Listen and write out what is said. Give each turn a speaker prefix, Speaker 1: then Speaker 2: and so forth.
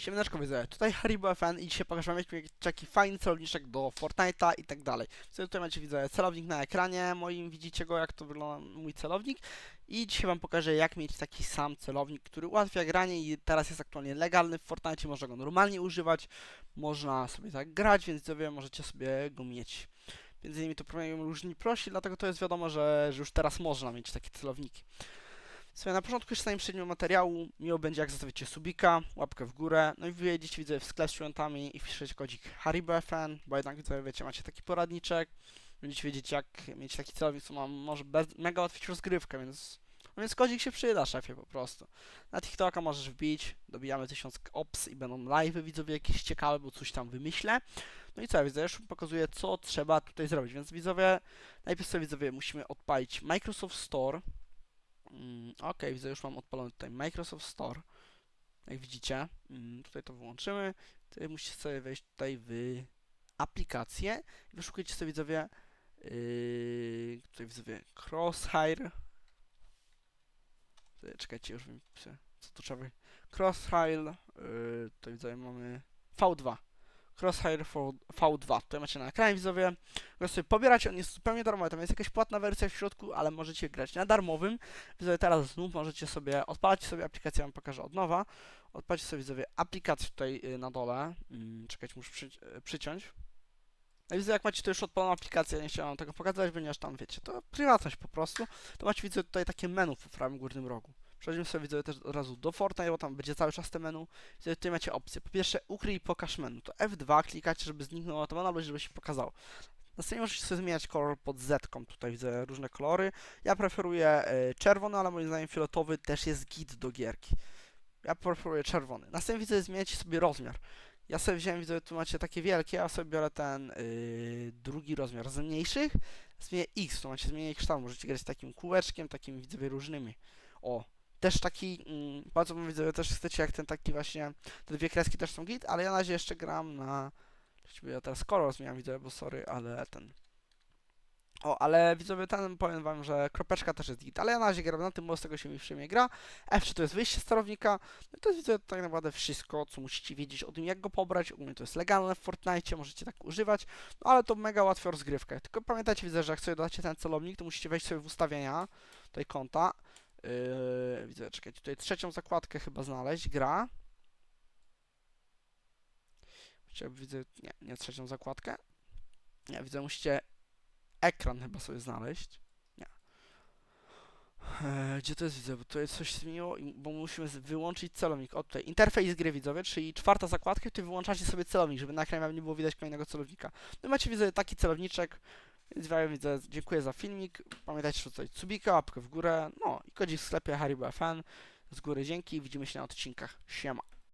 Speaker 1: Siemaneczko widzę, tutaj Haribo FN i dzisiaj pokażę wam jakiś taki fajny celowniczek do Fortnite'a i tak dalej. Co tutaj macie, widzę, celownik na ekranie moim, widzicie go, jak to wygląda mój celownik. I dzisiaj wam pokażę, jak mieć taki sam celownik, który ułatwia granie i teraz jest aktualnie legalny w Fortnite, można go normalnie używać, można sobie tak grać, więc widzowie, możecie sobie go mieć. Między innymi to proponują różni prosi, dlatego to jest wiadomo, że, że już teraz można mieć takie celowniki. Słuchaj, na początku przejdziemy do materiału, miło będzie jak zostawicie subika, łapkę w górę, no i wyjedziecie, widzę, w sklep z świętami i wpiszecie kodzik HariboFN, bo jednak, widzę, wiecie, macie taki poradniczek, będziecie wiedzieć jak mieć taki celownik, co mam, może bez, mega ułatwić rozgrywkę, więc, no więc kodzik się przyda, szefie, po prostu. Na TikToka możesz wbić, dobijamy 1000 ops i będą live'y, widzowie, jakieś ciekawe, bo coś tam wymyślę. No i co, ja widzę, już pokazuję, co trzeba tutaj zrobić, więc widzowie, najpierw sobie, widzowie, musimy odpalić Microsoft Store, Mm, ok, widzę, już mam odpalony tutaj Microsoft Store. Jak widzicie, mm, tutaj to wyłączymy. Tutaj musicie sobie wejść tutaj w aplikację i wyszukujecie sobie widzowie yy, tutaj widzowie Crosshair. Czekajcie, już wiem, co tu trzeba. Crosshair, yy, tutaj widzowie mamy V2. Crosshair V- V2. Tutaj macie na ekranie widzowie. Go sobie pobieracie, on jest zupełnie darmowy. Tam jest jakaś płatna wersja w środku, ale możecie grać na darmowym. Widzowie, teraz znów możecie sobie odpalać sobie aplikację, ja wam pokażę od nowa. Odpalcie sobie widzowie aplikację tutaj y, na dole. Mm, czekajcie, muszę przy, y, przyciąć. No widzę, jak macie tu już odpaloną aplikację, ja nie chciałem wam tego pokazać, ponieważ tam wiecie, to prywatność po prostu. To macie widzę tutaj takie menu w prawym górnym rogu. Przechodzimy sobie widzę też od razu do Fortnite, bo tam będzie cały czas te menu. Widzę, tutaj macie opcję. Po pierwsze, ukryj i pokaż menu. To F2 klikacie, żeby zniknęło to albo żeby się pokazało. Następnie możecie sobie zmieniać kolor pod Z. -ką. Tutaj widzę różne kolory. Ja preferuję y, czerwony, ale moim zdaniem fioletowy też jest git do gierki. Ja preferuję czerwony. Następnie widzę, zmieniacie sobie rozmiar. Ja sobie wziąłem, widzę, tu macie takie wielkie, ja sobie biorę ten y, drugi rozmiar z mniejszych. Zmienię X, tu macie zmieniać kształt. Możecie grać z takim kółeczkiem, takimi widzowie różnymi. O, też taki, mm, bardzo bym widzę, też chcecie jak ten taki właśnie, te dwie kreski też są git, ale ja na razie jeszcze gram na, ja teraz kolor zmieniam, widzę, bo sorry, ale ten, o, ale widzowie, ten powiem wam, że kropeczka też jest git, ale ja na razie gram na tym, bo z tego się mi przyjemnie gra. F3 to jest wyjście sterownika, no to jest widzę tak naprawdę wszystko, co musicie wiedzieć o tym, jak go pobrać. U mnie to jest legalne w Fortnite, możecie tak używać, no ale to mega łatwa rozgrywka. Tylko pamiętajcie, widzę, że jak sobie dodacie ten celownik, to musicie wejść sobie w ustawienia tutaj konta. Yy, widzę, czekajcie, tutaj trzecią zakładkę chyba znaleźć, gra. Chciałbym, widzę, nie, nie trzecią zakładkę. Nie, widzę, musicie ekran chyba sobie znaleźć. Nie. Eee, gdzie to jest, widzę, bo tutaj coś zmieniło, bo musimy wyłączyć celownik. O, tutaj interfejs gry widzowie, czyli czwarta zakładka, tutaj wyłączacie sobie celownik, żeby na ekranie nie było widać kolejnego celownika. No macie, widzę, taki celowniczek, więc ja widzę, dziękuję za filmik. Pamiętajcie, że tutaj subika, łapkę w górę, no i kodzik w sklepie Haribo FN. Z góry dzięki, widzimy się na odcinkach. Siema.